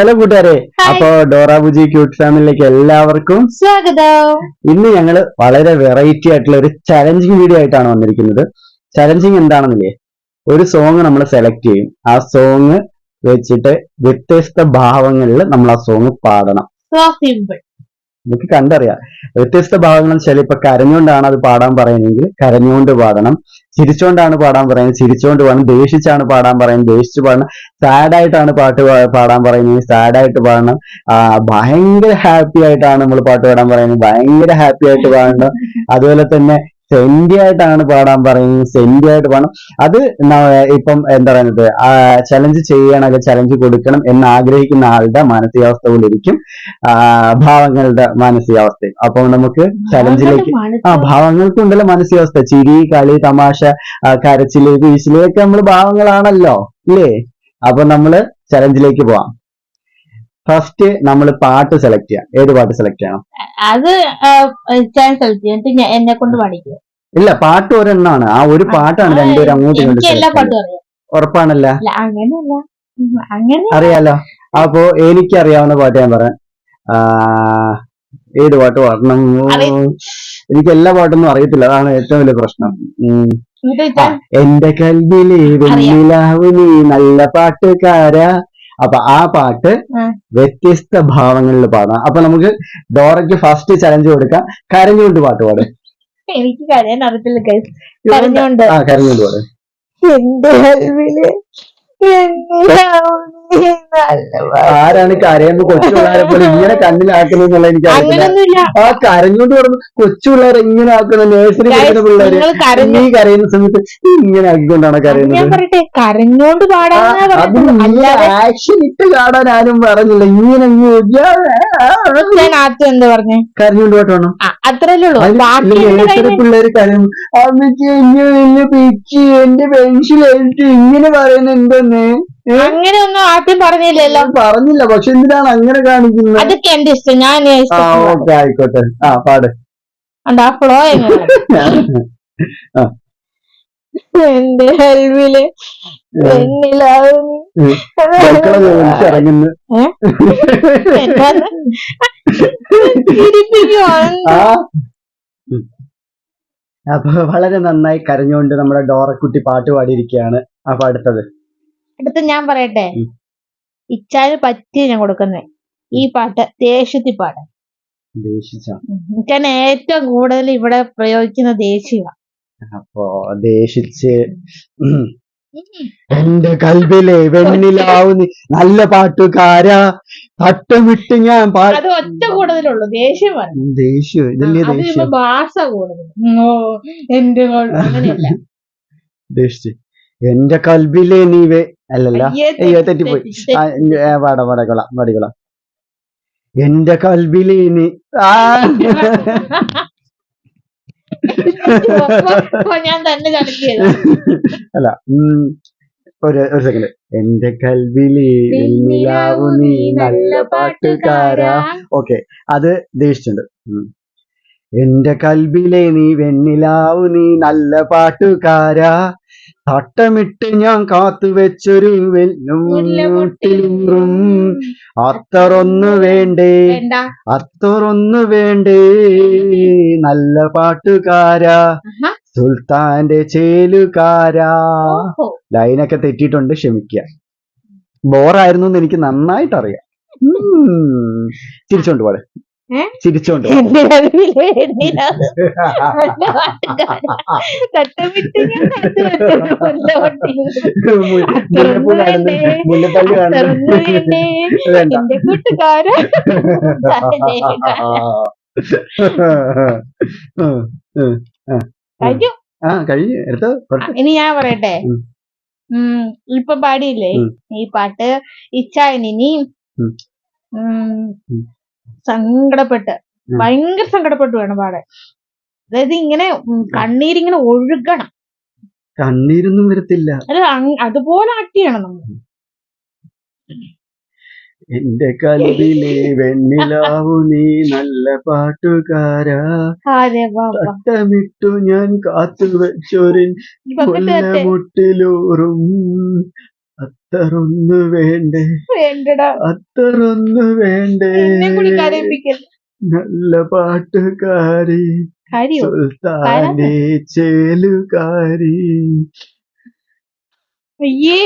Hello കൂട്ടുകാരെ. അപ്പൊ Dora Bujji cute ഫാമിലിയിലേക്ക് എല്ലാവർക്കും സ്വാഗതം. ഇന്ന് ഞങ്ങൾ വളരെ വെറൈറ്റി ആയിട്ടുള്ള ഒരു ചലഞ്ചിങ് വീഡിയോ ആയിട്ടാണ് വന്നിരിക്കുന്നത്. ചലഞ്ചിങ് എന്താണെന്നില്ലേ? ഒരു സോങ് നമ്മൾ സെലക്ട് ചെയ്യും. ആ സോങ് വെച്ചിട്ട് വ്യത്യസ്ത ഭാവങ്ങളിൽ നമ്മൾ ആ സോങ് പാടണം. സോ സിമ്പിൾ നമുക്ക് കണ്ടറിയാം. വ്യത്യസ്ത ഭാഗങ്ങൾ വെച്ചാൽ ഇപ്പൊ കരഞ്ഞുകൊണ്ടാണ് അത് പാടാൻ പറയുന്നതെങ്കിൽ കരഞ്ഞുകൊണ്ട് പാടണം. ചിരിച്ചുകൊണ്ടാണ് പാടാൻ പറയുന്നത്. ചിരിച്ചുകൊണ്ട് പാടണം. ദേഷിച്ചാണ് പാടാൻ പറയുന്നത്. ദേഷിച്ച് പാടണം. സാഡായിട്ടാണ് പാട്ട് പാടാൻ പറയുന്നത്. സാഡായിട്ട് പാടണം. ഭയങ്കര ഹാപ്പി ആയിട്ടാണ് നമ്മൾ പാട്ട് പാടാൻ പറയുന്നത്. ഭയങ്കര ഹാപ്പി ആയിട്ട് പാടണം. അതുപോലെ തന്നെ സെന്റി ആയിട്ടാണ് പാടാൻ പറയുന്നത്. സെന്റി ആയിട്ട് പാടണം. അത് ഇപ്പം എന്താ പറയുന്നത്? ചലഞ്ച് ചെയ്യണം അല്ലെങ്കിൽ ചലഞ്ച് കൊടുക്കണം എന്ന് ആഗ്രഹിക്കുന്ന ആളുടെ മാനസികാവസ്ഥ പോലെ ഇരിക്കും. ഭാവങ്ങളുടെ മാനസികാവസ്ഥ. അപ്പൊ നമുക്ക് ചലഞ്ചിലേക്ക് ആ ഭാവങ്ങൾക്കുണ്ടല്ലോ മാനസികാവസ്ഥ. ചിരി കളി തമാശ കരച്ചിൽ വീശിൽ ഒക്കെ നമ്മൾ ഭാവങ്ങളാണല്ലോ ഇല്ലേ? അപ്പൊ നമ്മൾ ചലഞ്ചിലേക്ക് പോവാം. ഫസ്റ്റ് നമ്മൾ പാട്ട് സെലക്ട് ചെയ്യാം. ഏത് പാട്ട് സെലക്ട് ചെയ്യണം? അത് സെലക്ട് ഞാൻ എന്നെ കൊണ്ട് പഠിക്കുക ഇല്ല പാട്ട് ഒരെണ്ണമാണ് ആ ഒരു പാട്ടാണ് രണ്ടുപേരും അങ്ങോട്ട് ഇങ്ങോട്ടും ഉറപ്പാണല്ല? അറിയാലോ? അപ്പോ എനിക്ക് അറിയാവുന്ന പാട്ട് ഞാൻ പറയാം. ഏത് പാട്ട് പാടണം? എനിക്ക് എല്ലാ പാട്ടൊന്നും അറിയത്തില്ല. അതാണ് ഏറ്റവും വലിയ പ്രശ്നം. എന്റെ കൽവിലെ വെണ്ണിലാവു നീ നല്ല പാട്ടുകാരാ. അപ്പൊ ആ പാട്ട്. വ്യത്യസ്ത ഭാവങ്ങളിൽ പാടാം. അപ്പൊ നമുക്ക് ഡോറയ്ക്ക് ഫസ്റ്റ് ചലഞ്ച് കൊടുക്കാം. കരഞ്ഞുകൊണ്ട് പാട്ട് പാടും. എനിക്ക് കരയാൻ അറിയത്തില്ല guys. കരഞ്ഞോണ്ട് ആ കരഞ്ഞുകൊണ്ട് പാടും. എന്റെ ആരാണ് കരയുന്നത് കൊച്ചു പിള്ളേരെ പോലെ ഇങ്ങനെ കണ്ണിലാക്കുന്നത് എന്നുള്ള എനിക്ക് അറിയില്ല ആ കരഞ്ഞോണ്ട് പറഞ്ഞു കൊച്ചു പിള്ളേരെ ഇങ്ങനെ ആക്കുന്ന നേഴ്സറി പഠിക്കുന്ന പിള്ളേര് നീ കരയുന്ന സമയത്ത് ഇങ്ങനെ ആക്കിക്കൊണ്ടാണ് കരയുന്നത്. കരഞ്ഞോണ്ട് ആക്ഷൻ ഇട്ട് കാണാൻ ആരും പറഞ്ഞില്ല. ഇങ്ങനെ ഞാൻ ആദ്യം എന്താ പറഞ്ഞേ? കരഞ്ഞോണ്ട് പാട്ട് അത്രല്ലേ ഉള്ളൂ. നേഴ്സറി പിള്ളേര് കരയും. അമ്മയ്ക്ക് ഇങ്ങനെ വലിയ എന്റെ പെൻസിൽ ഇങ്ങനെ പറയുന്നത് എന്തെന്ന്? അങ്ങനെ ഒന്നും ആദ്യം പറഞ്ഞില്ലല്ലോ. പറഞ്ഞില്ല പക്ഷെ എന്തിനാണ് അങ്ങനെ കാണിക്കുന്നത്? അതൊക്കെ എന്റെ ഇഷ്ടം ഞാൻ ആ ഇഷ്ടം ഓക്കെ ആയിക്കോട്ടെ. ആ പാട്. ആ. ഫ്ലോ എങ്ങനെ എന്റെ. ആ. അപ്പൊ വളരെ നന്നായി കരഞ്ഞുകൊണ്ട് നമ്മുടെ ഡോറക്കുട്ടി പാട്ട് പാടിയിരിക്കുകയാണ്. അപ്പൊ അടുത്തത് അടുത്ത ഞാൻ പറയട്ടെ. ഇച്ചാന് പറ്റിയ ഞാൻ കൊടുക്കുന്നേ. ഈ പാട്ട് ദേഷ്യത്തി പാട്ട്. ദേഷിച്ച ഇച്ചാൻ ഏറ്റവും കൂടുതൽ ഇവിടെ പ്രയോഗിക്കുന്ന ദേഷ്യ അപ്പോ ദേഷിച്ച് ഉം. എന്റെ കൽബിലെ വെണ്ണിലാവുന്ന നല്ല പാട്ടുകാരാ. തട്ടമിട്ട് ഞാൻ അത് ഒറ്റ കൂടുതലുള്ളൂ ദേഷ്യം ദേഷ്യം ഇതല്ലേ ദേഷ്യം. ഭാഷ കൂടുതൽ. എന്റെ അങ്ങനെയല്ല. എന്റെ കൽബിലെ നീ അല്ലല്ല. അയ്യേ, തെറ്റിപ്പോയി. പാടാം പാടിക്കോളാം പാടിക്കോളാം. എന്റെ കൽബിലെ നീ ആ ഞാൻ തന്നെ അല്ല ഒരു ഒരു സെക്കൻഡ് എന്റെ വെണ്ണിലാവു നീ നല്ല പാട്ടുകാരാ. ഓക്കെ അത് ദേഷിച്ചിട്ടുണ്ട്. ഉം. എന്റെ കൽബിലെ നീ വെണ്ണിലാവു നീ നല്ല പാട്ടുകാരാ. തട്ടമിട്ട് ഞാൻ കാത്തു വെച്ചൊരു വെല്ലുമുട്ടിലൂറും അത്തറൊന്നു വേണ്ടേ? അത്തറൊന്നു വേണ്ടേ? നല്ല പാട്ടുകാരാ. സുൽത്താന്റെ ചേലുകാരാ. ലൈനൊക്കെ തെറ്റിയിട്ടുണ്ട് ക്ഷമിക്കുക ബോറായിരുന്നു എന്ന് എനിക്ക് നന്നായിട്ട് അറിയാം ഉം. ചിരിച്ചോണ്ട് പാട്? ചിരിച്ചോണ്ട്. മുല്ലപ്പള്ളി കൂട്ടുകാരൻ. ആ കഴിഞ്ഞു? എടുത്തോ? ഇനി ഞാൻ പറയട്ടെ? ഉം. ഇപ്പൊ പാടിയില്ലേ? ഈ പാട്ട് ഇച്ചായനി. സങ്കടപ്പെട്ട്. ഭയങ്കര സങ്കടപ്പെട്ട് വേണം പാടാൻ അതായത് ഇങ്ങനെ കണ്ണീരിങ്ങനെ ഒഴുകണം. കണ്ണീരൊന്നും വരത്തില്ല. അത് അതുപോലെ ആക്ട് ചെയ്യണം നമ്മൾ എന്റെ കൽവിലെ വെണ്ണിലാവു നീ നല്ല പാട്ടുകാരാ. അതെ ബാബ തട്ടമിട്ടു ഞാൻ കാത്തു വെച്ചൊരു ഇപ്പൊ അങ്ങോട്ട് വരട്ടെ. മുല്ലമുട്ടിലൂറും അത്തറൊന്നു വേണ്ടേ? വേണ്ടടാ. അത്തറൊന്നു വേണ്ടേ? എന്നെ കൂടി കരയിപ്പിക്കല്ലേ നല്ല പാട്ടുകാരി കാര്യോ? സുൽത്താനെ ചേലുകാരി. അയ്യേ.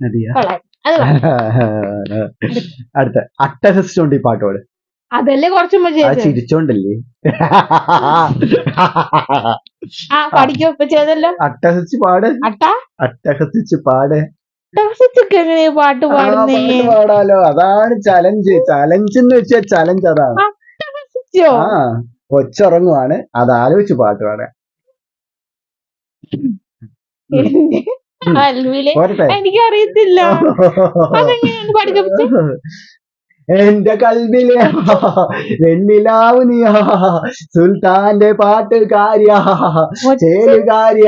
നദിയാ. കൊള്ളാം. അത് കൊള്ളാം. അടുത്ത അട്ടഹസിച്ചോണ്ട് ഈ പാട്ടോട് അതല്ലേ കുറച്ച് ചിരിച്ചോണ്ടല്ലേ? ആ പഠിക്കോ? ഇപ്പൊ ചെയ്തല്ലോ? അട്ടഹസിച്ച് പാട്. അട്ട? അട്ടഹസിച്ച് പാട്. പാട്ട് പാടുന്നേ? പാടാലോ. അതാണ് ചലഞ്ച്. ചലഞ്ച് എന്ന് വെച്ചാൽ ചലഞ്ച് അതാണ്. ആ കൊച്ചുറങ്ങുവാണ്. അത് ആലോചിച്ച് പാട്ട് പാടാൻ. എനിക്കറിയത്തില്ല. പഠിക്കപ്പിച്ചേ എന്റെ കൽബിലെ വെണ്ണിലാവ് നീ സുൽത്താന്റെ പാട്ടുകാരിയാ കാര്യ.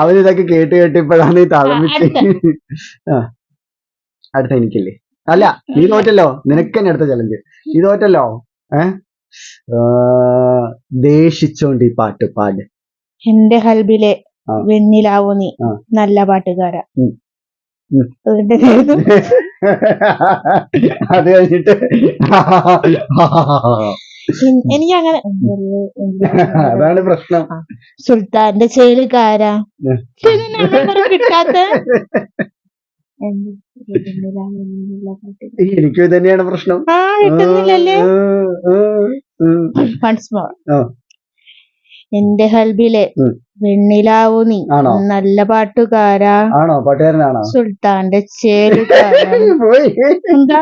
അവനിതൊക്കെ കേട്ട് കേട്ട് ഇപ്പോഴാണ് ഈ തളമിച്ച് ആ അടുത്ത എനിക്കില്ലേ? അല്ല നീ തോറ്റല്ലോ. നിനക്ക് തന്നെ അടുത്ത ചലഞ്ച് നീ തോറ്റല്ലോ? ഏ? ദേഷിച്ചോണ്ട് ഈ പാട്ട് പാട്. എന്റെ ഹൽബിലെ. വെണ്ണിലാവു നീ നല്ല പാട്ടുകാരാ. അത് കഴിഞ്ഞിട്ട് എനിക്ക് അങ്ങനെ അതാണ് പ്രശ്നം. സുൽത്താന്റെ ചേലുകാരാ. കിട്ടാത്ത? എനിക്കും തന്നെയാണ് പ്രശ്നം. ആ കിട്ടുന്നില്ലല്ലേ? എന്റെ ഹൽബിലെ. വെണ്ണിലാവു നീ. നല്ല പാട്ടുകാരാ. ആണോ? പാട്ടുകാരനാണോ? സുൽത്താന്റെ പോയി. എന്താ?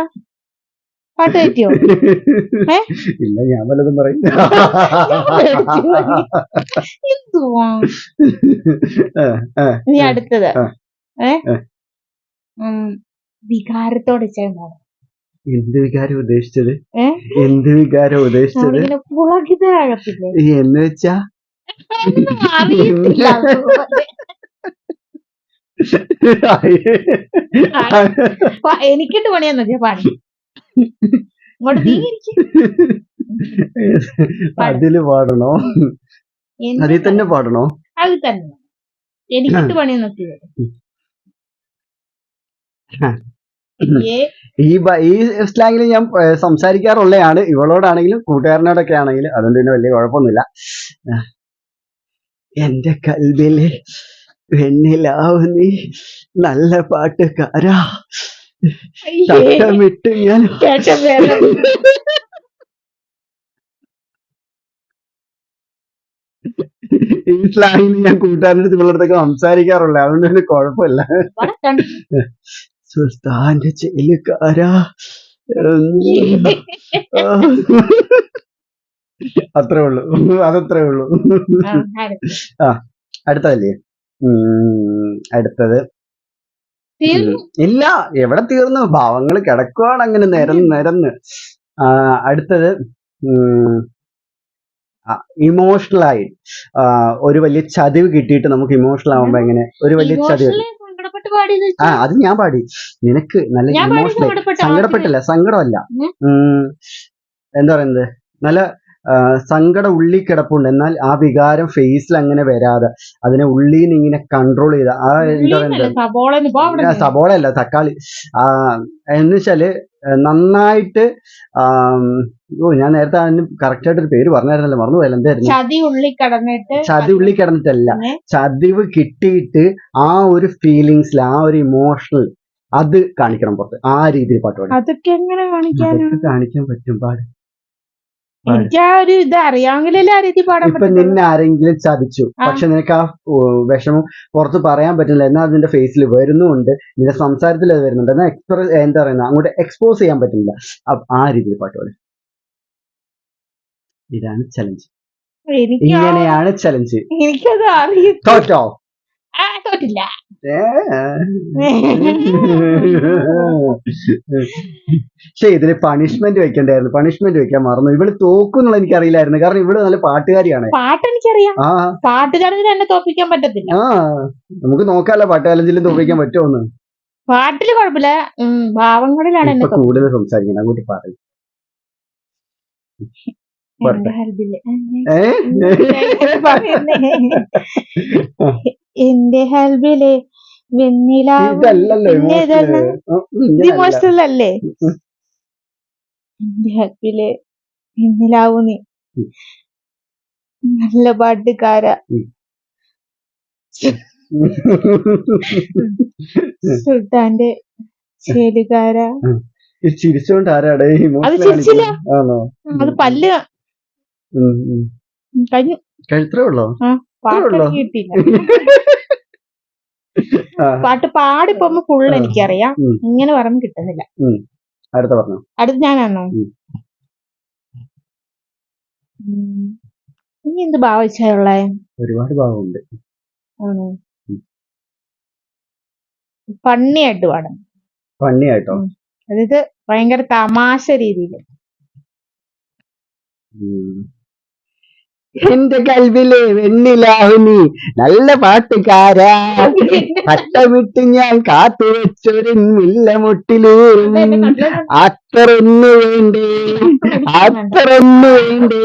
പാട്ട് പറ്റിയോ ഇല്ല ഞാൻ വല്ലതും പറയും. എന്തുവാ? ഇനി അടുത്തത്. ഏ? വികാരത്തോടെ ചെയ്യാൻ പാടും. എന്ത് വികാരം ഉദ്ദേശിച്ചത്? എന്ത് വികാരം ഉദ്ദേശിച്ചത്? എന്ന് വെച്ചാ അറിയത്തില്ല അതുപോലെ. പ- എനിക്കിട്ട് പണിയാന്ന് വെച്ചാ പാടി. ഇങ്ങോട്ട് നീ ഇരിക്ക്. അതിൽ പാടണോ? അതിൽ തന്നെ പാടണോ? അത് തന്നെ. എനിക്കിട്ട് പണിയെന്ന് വെച്ചത് ഏ? ഈ ബ- ഈ സ്ലാങ്ങിൽ ഞാൻ ഏ, സംസാരിക്കാറുള്ളതാണ് ഇവളോടാണെങ്കിലും കൂട്ടുകാരനോടൊക്കെ ആണെങ്കിലും അതുകൊണ്ട് പിന്നെ വലിയ കുഴപ്പമൊന്നുമില്ല. എന്റെ കൽവിൽ വെണ്ണിലാവ് നീ നല്ല പാട്ടുകാരാ തട്ടമിട്ട് ഞാൻ. ഈ സ്ലാങ്ങിൽ ഞാൻ അടുത്ത് ഇവളുടെ സംസാരിക്കാറുള്ള അതുകൊണ്ട് തന്നെ കുഴപ്പമില്ല. സുൽത്താന്റെ ചെലുകാരാ. അത്രേ ഉള്ളൂ അതത്രേ ഉള്ളൂ ആ, അടുത്തതല്ലേ? അടുത്തത്. ഇല്ല എവിടെ തീർന്നു? ഭാവങ്ങൾ കിടക്കുവാണ് അങ്ങനെ നിരന്ന് നിരന്ന്. അടുത്തത് ഇമോഷണൽ ആയി ഒരു വലിയ ചതിവ് കിട്ടിയിട്ട് നമുക്ക് ഇമോഷണൽ ആവുമ്പോ എങ്ങനെ? ഒരു വലിയ ചതിവ് ആ അത് ഞാൻ പാടി. നിനക്ക് നല്ല ഇമോഷണൽ സങ്കടപ്പെട്ട? സങ്കടപ്പെട്ടില്ല സങ്കടമല്ല. എന്താ പറയുന്നത്? നല്ല സങ്കടം ഉള്ളിൽ കിടപ്പുണ്ട്. എന്നാൽ ആ വികാരം ഫേസിൽ അങ്ങനെ വരാതെ അതിനെ ഉള്ളിൽ നിന്ന് ഇങ്ങനെ കൺട്രോൾ ചെയ്ത ആ എന്താ പറയുക സബോള അല്ല തക്കാളി. ആ എന്ന് വെച്ചാൽ നന്നായിട്ട് ഓ ഞാൻ നേരത്തെ അതിന് കറക്റ്റ് ആയിട്ട് ഒരു പേര് പറഞ്ഞായിരുന്നല്ലോ മറന്നുപോയല്ലോ എന്തായിരുന്നു? ചതി ഉള്ളി കിടന്നിട്ട് ചതി ഉള്ളി കിടന്നിട്ടല്ല ചതിവ് കിട്ടിയിട്ട് ആ ഒരു ഫീലിങ്സിൽ ആ ഒരു ഇമോഷണൽ അത് കാണിക്കണം പുറത്ത് ആ രീതിയിൽ പാട്ട് പാടും. അതൊക്കെ എങ്ങനെ കാണിക്കാൻ പറ്റും പാട്. ഒരു ഇത് അറിയാമെങ്കിലല്ലേ ആ രീതി പാടാൻ ഇപ്പൊ നിന്നെ ആരെങ്കിലും ചതിച്ചു. പക്ഷെ നിനക്ക് ആ ഓ, വിഷമം പുറത്ത് പറയാൻ പറ്റില്ല. എന്നാൽ അതിന്റെ ഫേസിൽ വരുന്നുണ്ട്. നിന്റെ സംസാരത്തിൽ അത് വരുന്നുണ്ട്. എന്നാൽ എക്സ്പ്രസ് എന്താ പറയുന്നത് അങ്ങോട്ട് എക്സ്പോസ് ചെയ്യാൻ പറ്റില്ല. അപ്പൊ ആ രീതിയിൽ പാട്ട് പാടി. ഇതാണ് ചലഞ്ച് എനിക്ക് ആ- ഇങ്ങനെയാണ് ചലഞ്ച് എനിക്കത് അറിയ തോറ്റോ ആ തോറ്റില്ല. പക്ഷെ ഇതിന് പണിഷ്മെന്റ് വെക്കണ്ടായിരുന്നു. പണിഷ്മെന്റ് വെക്കാൻ മറന്നു. ഇവൾ തോക്കുന്നുള്ള എനിക്ക് അറിയില്ലായിരുന്നു കാരണം ഇവൾ നല്ല പാട്ടുകാരിയാണ്. പാട്ട് എനിക്കറിയാം. ആ. പാട്ട് എന്നെ തോപ്പിക്കാൻ പറ്റത്തില്ല. ആ. നമുക്ക് നോക്കാല്ലോ പാട്ട് ചലഞ്ചിലും തോപ്പിക്കാൻ പറ്റുമോന്ന്. പാട്ടിൽ കുഴപ്പമില്ല. ഉം, ഭാവങ്ങളിലാണ് എന്നെ ഇപ്പൊ കൂടുതൽ സംസാരിക്കണം. അങ്ങോട്ട് പറയും. ഏ? ഇതല്ലല്ലോ ഹെൽബിലെ ഉം. എന്റെ ഹൽബിലെ വെണ്ണിലാവു നീ. നല്ല പാട്ടുകാര. സുൽത്താന്റെ ചേലുകാര. ചിരിച്ചോണ്ട് ആരാടേ? അത് ചിരിച്ചില്ല. അത് പല്ല്. കഴിഞ്ഞു. കഴുത്രേ ഉള്ളോ? പാട്ട് പാടിപ്പോ ഫുൾ ആ. എനിക്കറിയാം. ഇങ്ങനെ പറഞ്ഞു കിട്ടുന്നില്ല. അടുത്ത പറഞ്ഞു? അടുത്ത് ഞാനാണോ. ഇനി എന്ത് ഭാവിച്ചുള്ളേ ഒരുപാട് ഭാവമുണ്ട്. ആണോ. ഫണ്ണിയായിട്ട് പാടും. ഫണ്ണിയായിട്ടോ. അതായത് ഭയങ്കര തമാശ രീതിയിൽ. എന്റെ കൽവിൽ വെണ്ണിലാവുനി നല്ല പാട്ടുകാരാ. പട്ടമിട്ട് ഞാൻ കാത്തു വെച്ചൊരു മുല്ലമുട്ടിലൂറും അത്രൊന്നു വേണ്ടേ? അത്രൊന്നു വേണ്ടേ?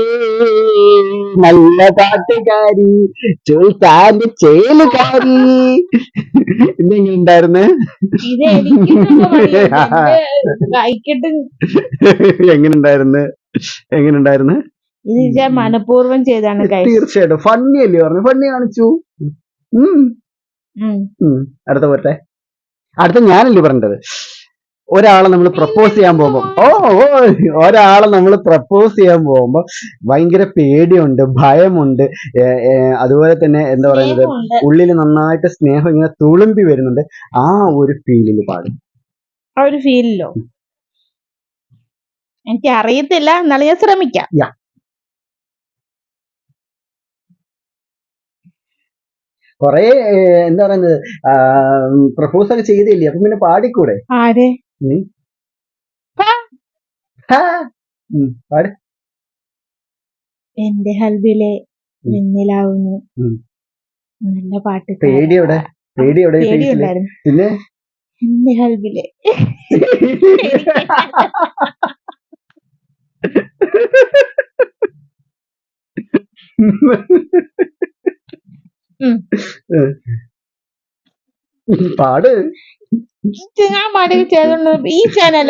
നല്ല പാട്ടുകാരി ചുൽത്താന്റെ ചേലുകാരി. എന്തെങ്കിലുണ്ടായിരുന്നു കഴിക്കട്ട് എങ്ങനെ ഉണ്ടായിരുന്നു? എങ്ങനെ ഉണ്ടായിരുന്നു? ഇത് ഞാൻ മനഃപൂർവം ചെയ്താണ് തീർച്ചയായിട്ടും. ഫണ്ണി അല്ലേ പറഞ്ഞു? ഫണ്ണി കാണിച്ചു. അടുത്ത പോട്ടെ. അടുത്ത ഞാനല്ലേ പറഞ്ഞത് ഒരാളെ നമ്മൾ പ്രപ്പോസ് ചെയ്യാൻ പോകുമ്പോ. ഓ ഓ ഒരാളെ നമ്മൾ പ്രപ്പോസ് ചെയ്യാൻ പോകുമ്പോ ഭയങ്കര പേടിയുണ്ട് ഭയമുണ്ട്. അതുപോലെ തന്നെ എന്താ പറയുന്നത്. ഉള്ളിൽ നന്നായിട്ട് സ്നേഹം ഇങ്ങനെ തുളുമ്പി വരുന്നുണ്ട്. ആ ഒരു ഫീലിൽ പാടും. ആ ഒരു ഫീലിലോ എനിക്ക് അറിയത്തില്ല. എന്നാലും ഞാൻ ശ്രമിക്കാം. കൊറേ എന്താ പറയുന്നത് പ്രപ്പോസ് ഒക്കെ ചെയ്തില്ലേ? അപ്പൊ പിന്നെ പാടിക്കൂടെ? ആര്? പാട്. എന്റെ ഹൽബിലെ. നിന്നിലാവുന്നു. നല്ല പാട്ട് പേടിയോടെ പേടിയോടെ പിന്നെ? എന്റെ ഹൽബിലെ. ഉം. പാട്. ഞാൻ ചെയ്തോണ്ട് ഈ ചാനൽ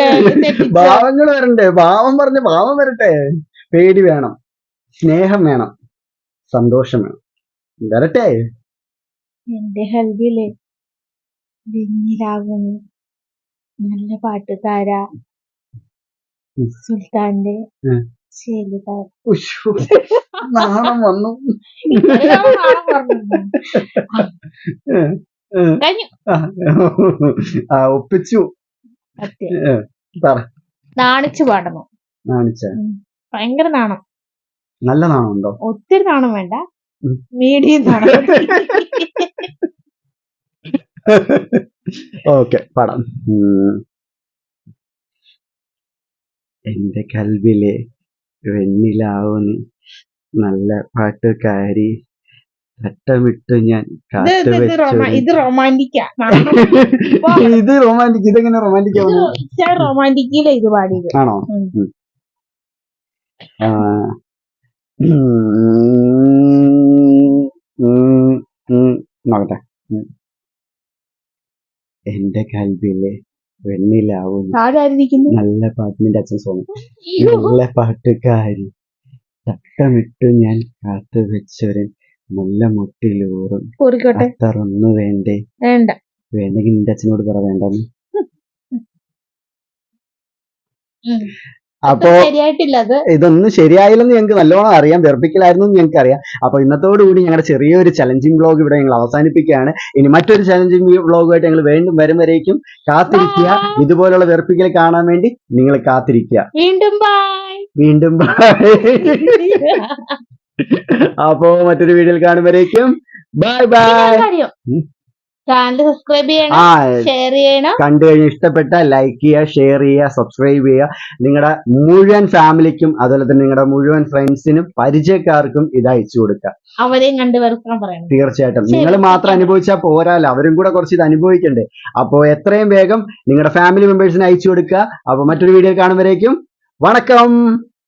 ഭാവങ്ങൾ വരണ്ടേ? ഭാവം പറഞ്ഞ ഭാവം വരട്ടെ. പേടി വേണം. സ്നേഹം വേണം. സന്തോഷം വേണം. വരട്ടെ. എന്റെ ഹൽബിലെ വെണ്ണിലാവുന്നു നല്ല പാട്ടുകാര. സുൽത്താന്റെ നാണം വന്നു. ആ, ഒപ്പിച്ചു. നാണിച്ചു പാടണം നാണിച്ച. ഭയങ്കര നാണം. നല്ല നാണുണ്ടോ ഒത്തിരി നാണം വേണ്ട. മീഡിയം നാണം. ഓക്കെ പാടാം. എന്റെ കൽവിലെ വെണ്ണിലാവുനി നല്ല പാട്ട് കാരി തട്ടമിട്ട് ഞാൻ ഇത് കാത്തു ഇത് റൊമാന്റിക്കാ ഇത് റൊമാന്റിക് ഇതെങ്ങനെ റൊമാന്റിക് ആവുന്നു റൊമാന്റിക്കിലെ ഇത് പാടിയത് ആണോ നോക്കട്ടെ എന്റെ കൽവിലെ ആരായിരിക്കുന്നു? നല്ല പാട്ട് നിന്റെ അച്ഛൻ സോങ് നല്ല പാട്ടുകാരി. തട്ടമിട്ടു ഞാൻ കാത്തു വെച്ചൊരു നല്ല മുട്ടിലൂറും. തറന്നു അത്തറൊന്നു വേണ്ടേ? വേണ്ട. വേണ്ടെങ്കിൽ നിന്റെ അച്ഛനോട് പറ വേണ്ടെന്ന്. അപ്പോ ഇതൊന്നും ശരിയായില്ലെന്ന് ഞങ്ങൾക്ക് നല്ലോണം അറിയാം. വെറുപ്പിക്കലായിരുന്നു ഞങ്ങൾക്ക് അറിയാം. അപ്പൊ ഇന്നത്തോടു കൂടി ഞങ്ങളുടെ ചെറിയൊരു ചലഞ്ചിങ് ബ്ലോഗ് ഇവിടെ ഞങ്ങൾ അവസാനിപ്പിക്കുകയാണ്. ഇനി മറ്റൊരു ചലഞ്ചിങ് വ്ളോഗുമായിട്ട് ഞങ്ങൾ വീണ്ടും വരും വരേക്കും കാത്തിരിക്കുക. ഇതുപോലുള്ള വെറുപ്പിക്കൽ കാണാൻ വേണ്ടി നിങ്ങൾ കാത്തിരിക്കുക. വീണ്ടും ബൈ വീണ്ടും ബൈ അപ്പോ മറ്റൊരു വീഡിയോയിൽ കാണുമ്പോഴേക്കും ബൈ ബൈ. ചാനൽ സബ്സ്ക്രൈബ് ചെയ്യണം ആ ഷെയർ ചെയ്യണം. കണ്ടു കഴിഞ്ഞ് ഇഷ്ടപ്പെട്ട ലൈക്ക് ചെയ്യുക ഷെയർ ചെയ്യുക സബ്സ്ക്രൈബ് ചെയ്യുക. നിങ്ങളുടെ മുഴുവൻ ഫാമിലിക്കും അതുപോലെ തന്നെ നിങ്ങളുടെ മുഴുവൻ ഫ്രണ്ട്സിനും പരിചയക്കാർക്കും ഇത് അയച്ചു കൊടുക്കുക. അവരെയും കണ്ടു വെറുക്കാൻ പറയണം. തീർച്ചയായിട്ടും. നിങ്ങൾ മാത്രം അനുഭവിച്ചാൽ പോരാല്ലോ. അവരും കൂടെ കുറച്ച് ഇത് അനുഭവിക്കണ്ടേ. അപ്പോൾ എത്രയും വേഗം നിങ്ങളുടെ ഫാമിലി മെമ്പേഴ്സിന് അയച്ചു കൊടുക്കുക. അപ്പോൾ മറ്റൊരു വീഡിയോ കാണുമ്പോഴേക്കും വണക്കം.